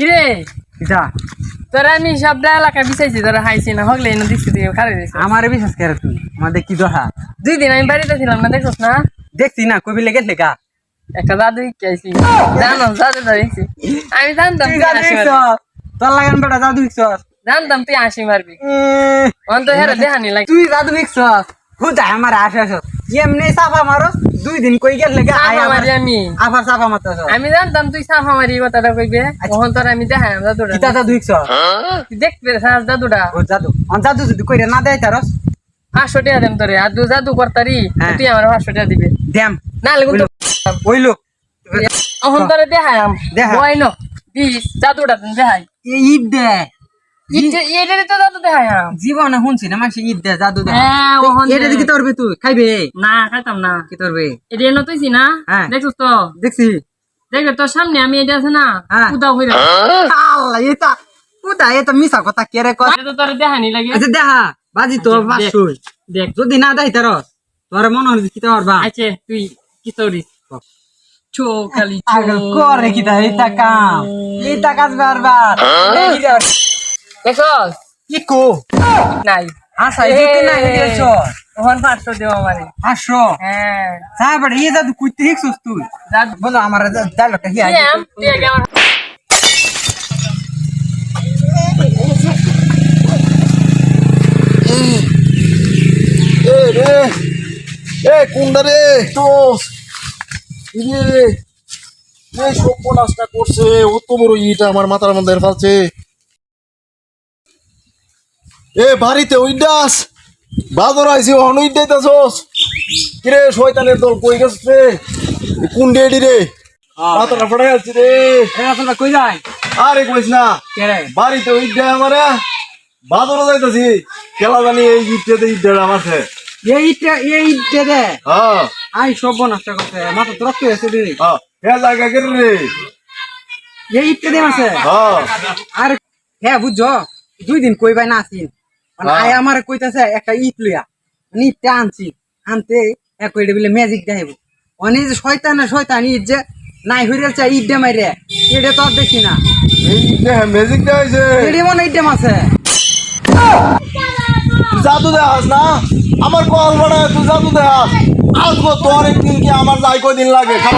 কিরে? কিটা তোরা আমি সব এলাকায় বিচাইছি তোরা হাইছি না হগলে এনে দিচ্ছি দিয়ে খারে দিছি। আমারে বিশ্বাস করে তুই আমাদের কি দোহা দুই দিন আমি বাড়িতে ছিলাম না দেখছস না? দেখছি না কবি লেগে লেখা একটা দাদু আইছি? জানো দাদু ধরেছি আমি জানতাম দেখছ তোর লাগান বেটা জাদু দেখছ জানতাম তুই হাসি মারবি। অন্ত হেরা দেহানি লাগে তুই জাদু দেখছ হুদা আমার আশা আস এমনি সাফা মারো দুই দিন কই গেল লেগে আয় মারি আমি। আবার সাফা মারতেছ? আমি জানতাম তুই সাফা মারি কথাটা কইবে। তখন তোর আমি দেখাই দাদুটা কিটা জাদু দেখছ তুই দেখবে সাজ দাদুটা ও জাদু। অন জাদু যদি কইরে না দেয় তারস? পাঁচশো টাকা দেম তোরে। আর দু জাদু করতারি হ্যাঁ। তুই আমার পাঁচশো টাকা দিবে। দেম। না লেগুন তো ওই লোক। তখন তোরে দেখাই আম। দেখা। বই ন দিস জাদুটা দেখাই। এই ঈদ দে। জীবনে শুনছি না মানুষ ঈদ দে জাদু দে হ্যাঁ। এটা দেখি তোরবে তুই। খাইবে? না খাইতাম না। কি তোরবে এটা এনে তুইছি না? হ্যাঁ। দেখছিস তো? দেখছি। দেখবে তোর সামনে আমি এটা আছে না হ্যাঁ। উদাও হইরা। আল্লাহ এটা পুতা এটা মিছা কথা কে রে কয়? এটা তোর দেখানি লাগে। আচ্ছা দেখা। বাজি তো। দেখ যদি না দেয় তার তোর মনে হল কি তোর বা? আছে তুই কি তোরিস? চো খালি আগল করে কি তা এটা কাম। এটা কাজ বারবার। দেখছস? কি কো নাই। আশা এই কি না দিয়েছ ওহন পাঁচশো দেও আমারে। আসো হ্যাঁ। সাহেব এই কুইতে হিকছস তুই? জাদু বলো আমার ডায়লগটা হি আই এম তুই আগে আমার এ রে এ কোনটা রে? তো এ সর্বনাশটা করছে। অত বড় ইটা আমার মাথার মধ্যে ফেলছে এ বাড়িতে উইডাস বাদর আইছি হন উইডাইতাছস কিরে শয়তানের দল কই গেছিস রে? কোন ডেডি রে? মাথাটা ফাটাই আছি রে। তোমরা কই যাই আরে কইস না। রে? বাড়িতে উইডা আমারে বাদর যাইতাছি। খেলা জানি এই ইটটাতে ইটটা আমারছে এই ইটে এই ইটে দে হ্যাঁ। আই সব নষ্ট করছে। মাথা তো রক্ত হয়েছে দিদি হ্যাঁ। হে জায়গা কে রে। এই ইটে দে মাসে হ্যাঁ। আর হ্যাঁ বুঝছ? দুই দিন কই ভাই না আসিন হ্যাঁ। আয় আমার কইতাছে একটা ইট লইয়া। মানে ইটটা আনছি। আনতে এক কইটা বলে ম্যাজিক দেখাইব। অনেক যে শয়তান শয়তান ইট যে নাই হইরে চা ইট দে মাইরে। এটা তো আর দেখি না। ম্যাজিক দেখাইছে এটি মনে ইট তুই জাদু দেখাস না? আমার কল বড় তুই জাদু দেখাস। আসব তোর একদিন কি আমার যাই কদিন লাগে খাব?